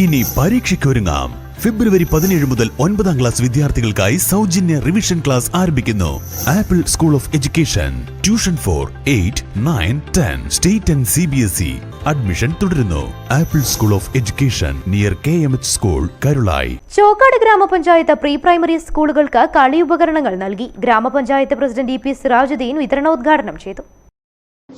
ഇനി പരീക്ഷയ്ക്കൊരുങ്ങാം. ഫെബ്രുവരി പതിനേഴ് മുതൽ ഒൻപതാം ക്ലാസ് വിദ്യാർത്ഥികൾക്കായി സൗജന്യ റിവിഷൻ ക്ലാസ് ആരംഭിക്കുന്നു. Apple school of education tuition for eight nine ten state and C B S E admission തുടരുന്നു. Apple school of education near K M H school Karulai Chokkad ഗ്രാമപഞ്ചായത്ത് pre primary സ്കൂളുകൾക്ക് കളി ഉപകരണങ്ങൾ നൽകി. ഗ്രാമപഞ്ചായത്ത് president E P Sirajuddin വിതരണോദ്ഘാടനം ചെയ്തു.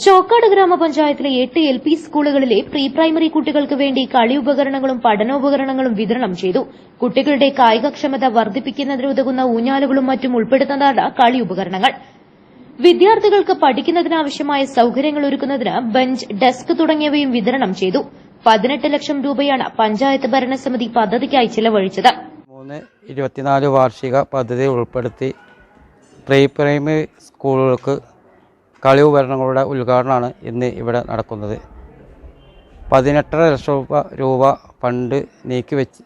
ചോക്കാട് ഗ്രാമപഞ്ചായത്തിലെ എട്ട് എൽ പി സ്കൂളുകളിലെ പ്രീ പ്രൈമറി കുട്ടികൾക്ക് വേണ്ടി കളി ഉപകരണങ്ങളും പഠനോപകരണങ്ങളും വിതരണം ചെയ്തു. കുട്ടികളുടെ കായികക്ഷമത വർദ്ധിപ്പിക്കുന്നതിനുതകുന്ന ഊഞ്ഞാലുകളും മറ്റും ഉൾപ്പെടുന്നതാണ് കളി ഉപകരണങ്ങൾ. വിദ്യാർത്ഥികൾക്ക് പഠിക്കുന്നതിനാവശ്യമായ സൌകര്യങ്ങൾ ഒരുക്കുന്നതിന് ബെഞ്ച് ഡെസ്ക് തുടങ്ങിയവയും വിതരണം ചെയ്തു. പതിനെട്ട് ലക്ഷം രൂപയാണ് പഞ്ചായത്ത് ഭരണസമിതി പദ്ധതിക്കായി ചിലവഴിച്ചത്. മൂന്ന് ഇരുപത്തിനാല് വാർഷിക പദ്ധതി ഉൾപ്പെടുത്തി പ്രീ പ്രൈമറി സ്കൂളുകൾക്ക് കളി ഉപകരണങ്ങളുടെ ഉദ്ഘാടനമാണ് ഇന്ന് ഇവിടെ നടക്കുന്നത്. പതിനെട്ടര ലക്ഷം രൂപ രൂപ ഫണ്ട് നീക്കി വെച്ച്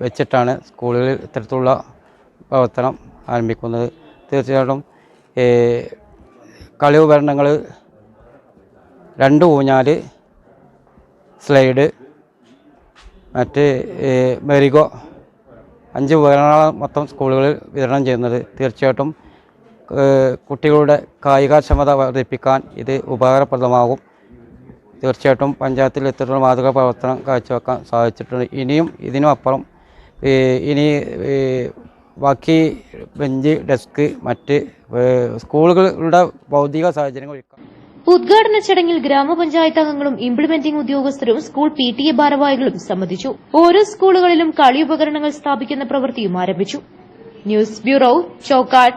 വെച്ചിട്ടാണ് സ്കൂളുകളിൽ ഇത്തരത്തിലുള്ള പ്രവർത്തനം ആരംഭിക്കുന്നത്. തീർച്ചയായിട്ടും ഏ, കളി ഉപകരണങ്ങൾ രണ്ട് ഊഞ്ഞാൽ സ്ലൈഡ് മറ്റ് മെറിഗോ അഞ്ച് ഉപകരണങ്ങളാണ് മൊത്തം സ്കൂളുകളിൽ വിതരണം ചെയ്യുന്നത്. തീർച്ചയായിട്ടും കുട്ടികളുടെ കായികക്ഷമത വർദ്ധിപ്പിക്കാൻ ഇത് ഉപകാരപ്രദമാകും. തീർച്ചയായിട്ടും പഞ്ചായത്തിൽ ഇത്തരത്തിലുള്ള മാതൃക പ്രവർത്തനം കാഴ്ചവെക്കാൻ സാധിച്ചിട്ടുണ്ട്. ഇനിയും ഇതിനും അപ്പുറം ഇനി ബാക്കി ബെഞ്ച് ഡെസ്ക് മറ്റ് സ്കൂളുകളുടെ ഭൗതിക സാഹചര്യങ്ങൾ ഒരുക്കാം. ഉദ്ഘാടന ചടങ്ങിൽ ഗ്രാമപഞ്ചായത്ത് അംഗങ്ങളും ഇംപ്ലിമെന്റിംഗ് ഉദ്യോഗസ്ഥരും സ്കൂൾ പി ടി എ ഭാരവാഹികളും സംബന്ധിച്ചു. ഓരോ സ്കൂളുകളിലും കളി ഉപകരണങ്ങൾ സ്ഥാപിക്കുന്ന പ്രവൃത്തിയും ആരംഭിച്ചു. News bureau Chokkad.